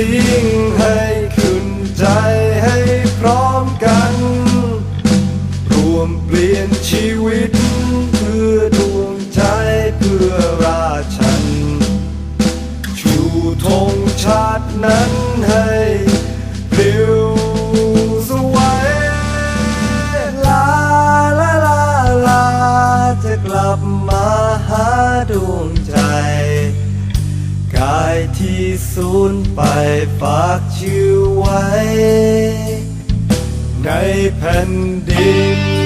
สิ่งให้ขึ้นใจให้พร้อมกัน รวมเปลี่ยนชีวิต เพื่อดวงใจเพื่อราชัน ชูธงชาตินั้นให้ปลิวสวยลาลาลาลาจะกลับมาหาดวงใจ สูญไปฝากชื่อไว้ ในแผ่นดิน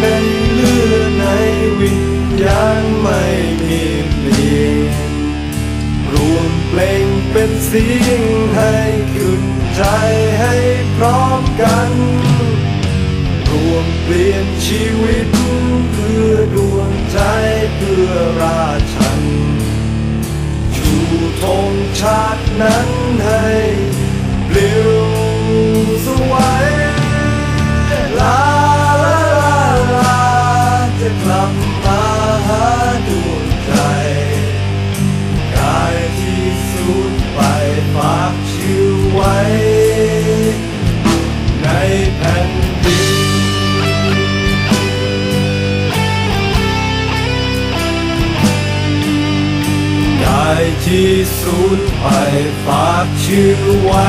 ในเลือดในวิญญาณไม่มีเปลี่ยนรวมเพลงเป็นเสียงให้ขึ้นใจให้พร้อมกัน รวมเปลี่ยนชีวิตเพื่อดวงใจเพื่อราชันชูธงชาตินั้น ที่สูญไปฝากชื่อไว้